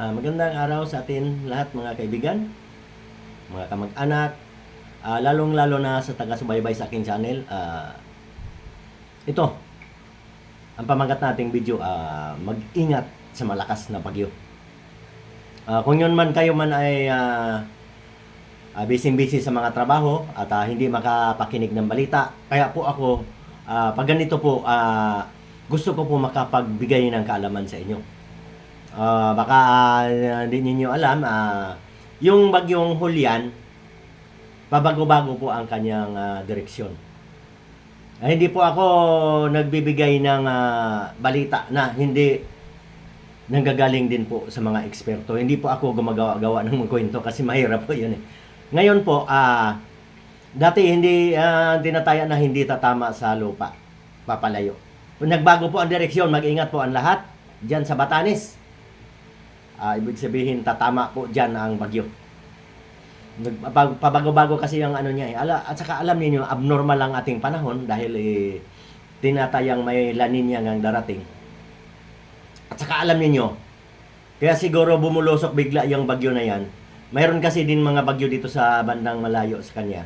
Ah, magandang araw sa atin lahat mga kaibigan, mga kamag-anak, ah, lalong-lalo na sa taga-subaybay sa aking channel. Ah, ito, ang pamagat nating video, ah, mag-ingat sa malakas na bagyo. Ah, kung yun man kayo man ay ah, ah, busy-busy sa mga trabaho at ah, hindi makapakinig ng balita, kaya po ako, ah, pag ganito po, ah, gusto ko po makapagbigay ng kaalaman sa inyo. Ah, baka ah, hindi ninyo alam, ah, yung bagyong Julian, pabago-bago po ang kanyang ah, direksyon. Ah, hindi po ako nagbibigay ng ah, balita na hindi nanggagaling din po sa mga eksperto. Hindi po ako gumagawa-gawa ng mga kwento kasi mahirap po yun eh. Ngayon po, ah, dati hindi tinataya na hindi tatama sa lupa, papalayo. Nagbago po ang direksyon, mag-ingat po ang lahat diyan sa Batanes. Ah, ibig sabihin tatama po diyan ang bagyo. Pabago-bago kasi yung ano niya eh. At saka alam niyo abnormal ang ating panahon dahil eh, tinatayang may La Nina ang darating. At saka alam niyo kaya siguro bumulusok bigla yung bagyo na yan. Mayroon kasi din mga bagyo dito sa bandang malayo sa kanya.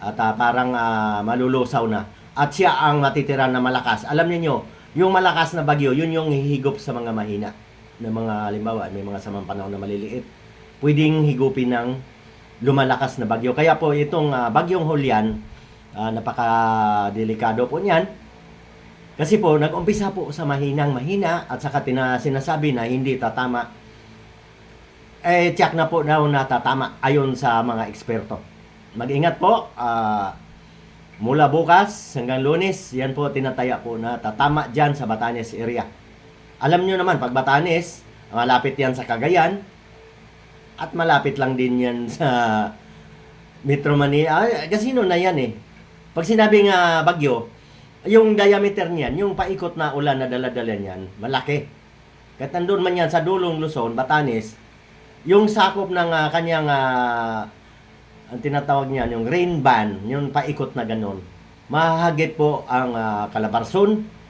At ah, parang ah, malulusaw na. At siya ang matitira na malakas. Alam niyo yung malakas na bagyo, yun yung hihigop sa mga mahina na mga halimbawa, may mga samang panahon na maliliit. Pwedeng higupin ng lumalakas na bagyo. Kaya po itong ah, bagyong Julian, ah, napaka-delikado po niyan. Kasi po, nag-umpisa po sa mahinang mahina at saka tina, sinasabi na hindi tatama. Eh, tiyak na po daw na tatama ayon sa mga eksperto. Mag-ingat po. ah, mula bukas hanggang lunes, yan po tinataya po na tatama dyan sa Batanes area. Alam nyo naman, pag Batanes, malapit yan sa Cagayan, at malapit lang din yan sa Metro Manila. Ah, casino na yan eh. Pag sinabi nga bagyo, yung diameter niyan, yung paikot na ulan na daladala niyan, malaki. Kahit nandun man yan sa dulong Luzon, Batanes, yung sakop ng ah, kanyang ah, ang tinatawag niyan, yung rain ban, yung paikot na ganun, mahagit po ang ah, Calabarzon,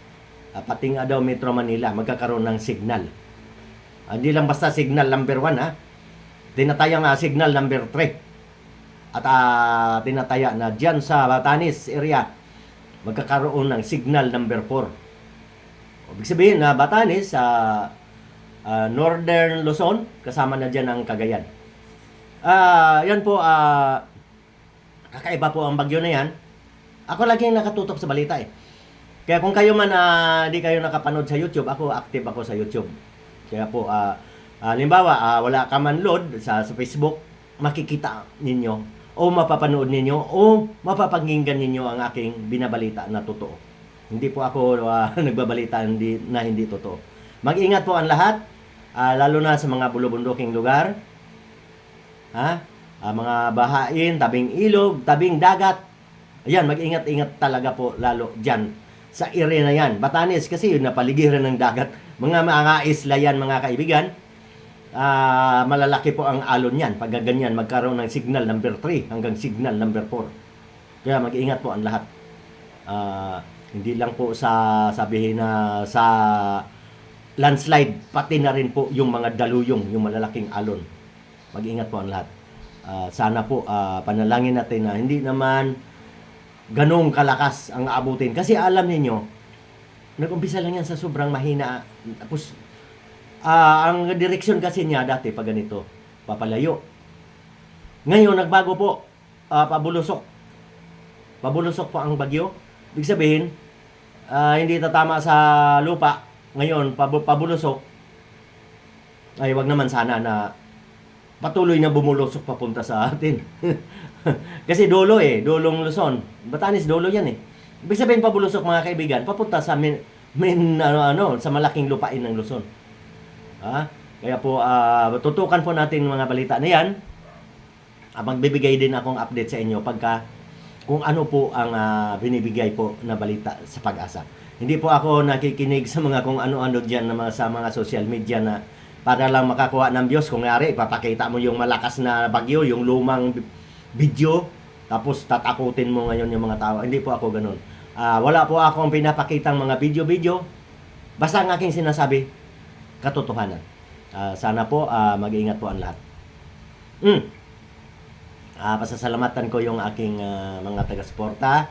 uh, pati nga daw Metro Manila, magkakaroon ng signal. Ah, Hindi lang basta signal number 1 ha. Tinataya nga signal number 3. At ah, tinataya na dyan sa Batanes area, magkakaroon ng signal number 4. Ibig sabihin na Batanes sa Northern Luzon, kasama na dyan ang Cagayan. Ah, yan po, ah, kakaiba po ang bagyo na yan. Ako lagi nakatutok sa balita eh. Kaya kung kayo man ah, di kayo nakapanood sa YouTube, ako active ako sa YouTube. Kaya po, ah, halimbawa, ah, wala ka man load sa, sa Facebook, makikita ninyo o mapapanood ninyo o mapapakinggan ninyo ang aking binabalita na totoo. Hindi po ako ah, nagbabalita hindi, na hindi totoo. Mag-ingat po ang lahat, ah, lalo na sa mga bulubunduking lugar. Ha? Ah, mga bahain, tabing ilog, tabing dagat. Ayan, mag-ingat-ingat talaga po lalo dyan sa area na yan. Batanes kasi yun napaligiran ng dagat. Mga mga isla yan mga kaibigan. Ah, malalaki po ang alon yan. Pag ganyan, magkaroon ng signal number 3 hanggang signal number 4. Kaya mag-ingat po ang lahat. Ah, hindi lang po sa sabihin na sa landslide, pati na rin po yung mga daluyong, yung malalaking alon. Mag-ingat po ang lahat. Ah, sana po ah, panalangin natin na hindi naman ganong kalakas ang aabutin. Kasi alam niyo nag-umpisa lang yan sa sobrang mahina. Tapos, ah, ang direksyon kasi niya dati pag ganito, papalayo. Ngayon, nagbago po, ah, pabulusok. Pabulusok po ang bagyo. Ibig sabihin, ah, hindi tatama sa lupa. Ngayon, pabu- pabulusok. Ay, wag naman sana na patuloy na bumulusok papunta sa atin. Kasi dolo eh, dolong Luzon. Batanes dolo yan eh. Ibig sabihin pabulusok mga kaibigan, papunta sa min, min ano, ano, sa malaking lupain ng Luzon. Ha? Kaya po ah, tutukan po natin mga balita na yan. Ah, magbibigay din akong update sa inyo pagka kung ano po ang ah, binibigay po na balita sa pag-asa. Hindi po ako nakikinig sa mga kung ano-ano diyan na mga, sa mga social media na para lang makakuha ng views. Kung ngari, ipapakita mo yung malakas na bagyo, yung lumang video, tapos tatakutin mo ngayon yung mga tao. Hindi po ako ganun. Ah, wala po akong pinapakitang mga video-video. Basta ang aking sinasabi, katotohanan. Ah, sana po ah, mag-ingat po ang lahat. Mm. Ah, pasasalamatan ko yung aking ah, mga taga-suporta.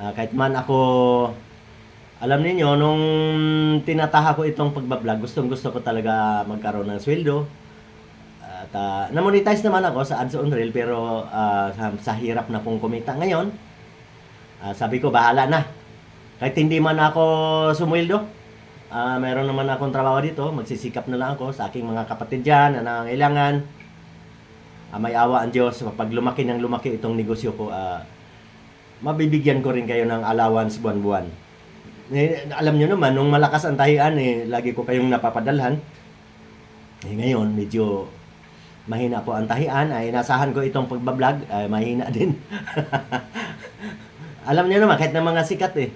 Ah, kahit man ako alam niyo nung tinataha ko itong pagbablog, gustong gusto ko talaga magkaroon ng sweldo. At ah, na-monetize naman ako sa ads on reel pero ah, sa, sa hirap na pong kumita ngayon, ah, sabi ko bahala na. Kahit hindi man ako sumweldo, ah meron naman akong trabaho dito, magsisikap na lang ako sa aking mga kapatid dyan na nangangailangan. Ah, may awa ang Diyos, pag lumaki ng lumaki itong negosyo ko, ah, mabibigyan ko rin kayo ng allowance buwan-buwan. Eh, alam nyo naman, nung malakas ang tahian, eh, lagi ko kayong napapadalhan. Eh, ngayon, medyo mahina po ang tahian. Ay, inasahan ko itong pagbablog, ay, mahina din. alam nyo naman, kahit na mga sikat eh.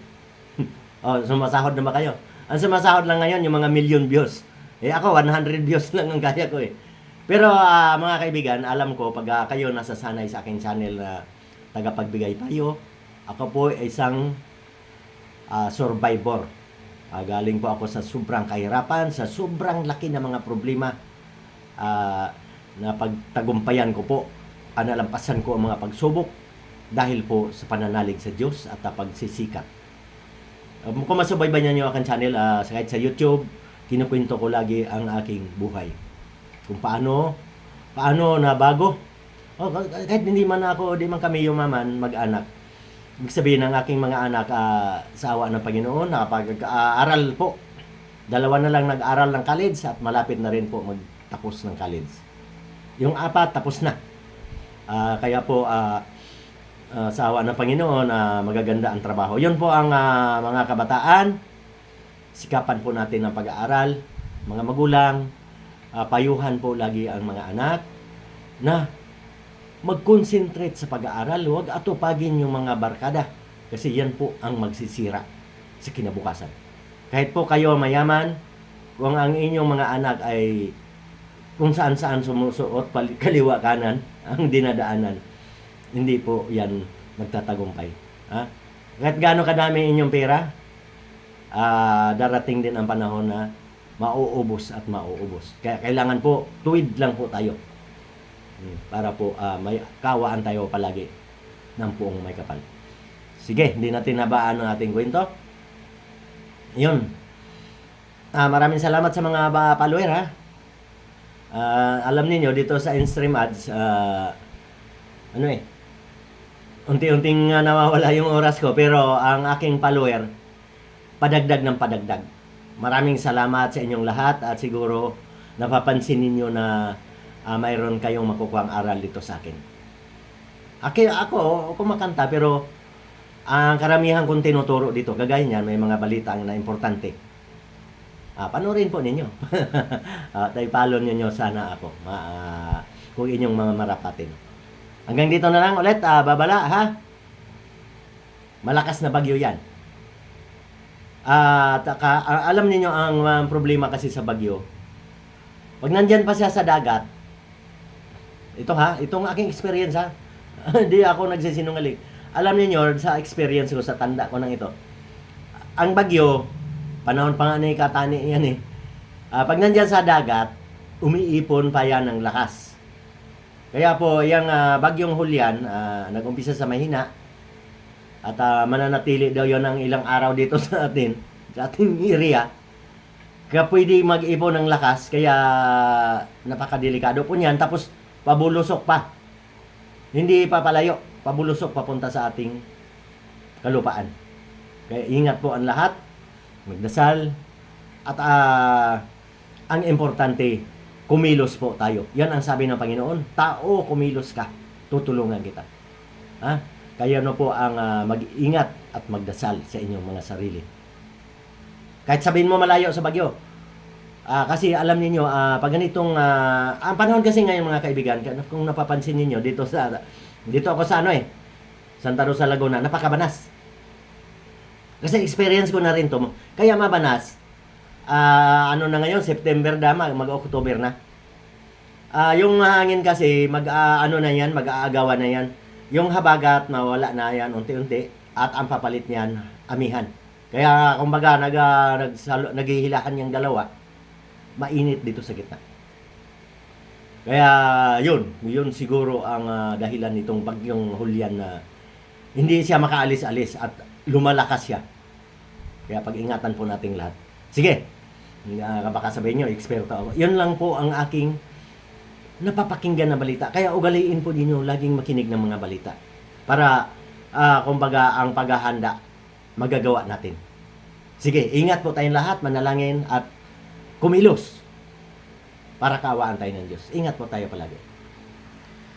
oh, sumasahod na ba kayo? Ang sumasahod lang ngayon, yung mga million views. Eh, ako, 100 views lang ang kaya ko eh. Pero ah, mga kaibigan, alam ko pag ah, kayo nasasanay sa aking channel na tagapagbigay tayo, ako po ay isang ah, survivor. Ah, galing po ako sa sobrang kahirapan, sa sobrang laki na mga problema ah, na pagtagumpayan ko po. Analampasan ko ang mga pagsubok dahil po sa pananalig sa Diyos at ah, pagsisikap. Um, kung masubaybayan niyo aking channel sa kahit sa YouTube, kinukwento ko lagi ang aking buhay. Kung paano paano na bago. Oh, kahit hindi man ako, di man kami yumaman mag-anak. Ibig sabihin ng aking mga anak ah, sa awa ng Panginoon, nakapag-aral po. Dalawa na lang nag-aral ng college at malapit na rin po magtapos ng college. Yung apat, tapos na. Ah, kaya po, ah, ah, sa awa ng Panginoon, ah, magaganda ang trabaho. Yun po ang ah, mga kabataan. Sikapan po natin ng pag-aaral. Mga magulang, ah, payuhan po lagi ang mga anak na mag-concentrate sa pag-aaral. Huwag atupagin yung mga barkada. Kasi yan po ang magsisira sa kinabukasan. Kahit po kayo mayaman, kung ang inyong mga anak ay kung saan-saan sumusuot, kaliwa kanan, ang dinadaanan, hindi po yan magtatagumpay. Ha? Kahit gaano kadami inyong pera, ah, darating din ang panahon na mauubos at mauubos. Kaya kailangan po, tuwid lang po tayo. Para po ah, may kawaan tayo palagi ng puong may kapal. Sige, hindi natin nabaan ang ating kwento. Yun. Ah, maraming salamat sa mga follower ha. Ah, alam niyo dito sa in-stream ads, ah, ano eh, unti-unting ah, nawawala yung oras ko pero ang aking follower, padagdag ng padagdag. Maraming salamat sa inyong lahat at siguro napapansin ninyo na ah, mayroon kayong makukuha aral dito sa akin. Aki, ako, kumakanta pero ang karamihan kong tinuturo dito, kagaya niyan, may mga balita na importante. Ah, panoorin po ninyo. ah, tayo ninyo sana ako. Ah, kung inyong mga marapatin. Hanggang dito na lang ulit, ah, babala ha. Malakas na bagyo yan. Taka, ah, alam niyo ang ah, problema kasi sa bagyo. Pag nandyan pa siya sa dagat, ito ha, itong aking experience ha. Hindi ako nagsisinungaling. Alam niyo sa experience ko, sa tanda ko ng ito. Ang bagyo, panahon pa nga ni Katani yan eh. Ah, pag nandyan sa dagat, umiipon pa yan ng lakas. Kaya po, yung ah, bagyong Hulyan, ah, nag-umpisa sa mahina, at ah, mananatili daw yon ng ilang araw dito sa atin, sa ating area. Kaya pwede mag-ipon ng lakas, kaya napakadelikado po niyan. Tapos, pabulusok pa. Hindi pa palayo, pabulusok papunta sa ating kalupaan. Kaya ingat po ang lahat, magdasal, at ah, ang importante, kumilos po tayo. Yan ang sabi ng Panginoon, tao, kumilos ka, tutulungan kita. Ha? Kaya no po ang ah, mag-ingat at magdasal sa inyong mga sarili. Kahit sabihin mo malayo sa bagyo. Ah, kasi alam niyo ah, pag ganitong ah, ang panahon kasi ngayon mga kaibigan, kung napapansin niyo dito sa dito ako sa ano eh, Santa Rosa Laguna, napakabanas. Kasi experience ko na rin to. Kaya mabanas. Ah, ano na ngayon, September na, mag- mag-October na. Ah, yung hangin kasi mag ah, ano na yan, mag-aagawan na yan. Yung habagat nawala na yan unti-unti at ang papalit niyan amihan. Kaya kumbaga nag uh, nagsalo, naghihilahan yung dalawa. Mainit dito sa gitna. Kaya yun, yun siguro ang ah, dahilan nitong bagyong Julian na hindi siya makaalis-alis at lumalakas siya. Kaya pag-ingatan po nating lahat. Sige, uh, baka sabihin nyo, eksperto ako. Yun lang po ang aking napapakinggan na balita. Kaya ugaliin po ninyo laging makinig ng mga balita. Para, ah, kumbaga, ang paghahanda, magagawa natin. Sige, ingat po tayong lahat, manalangin at kumilos para kaawaan tayo ng Diyos. Ingat po tayo palagi.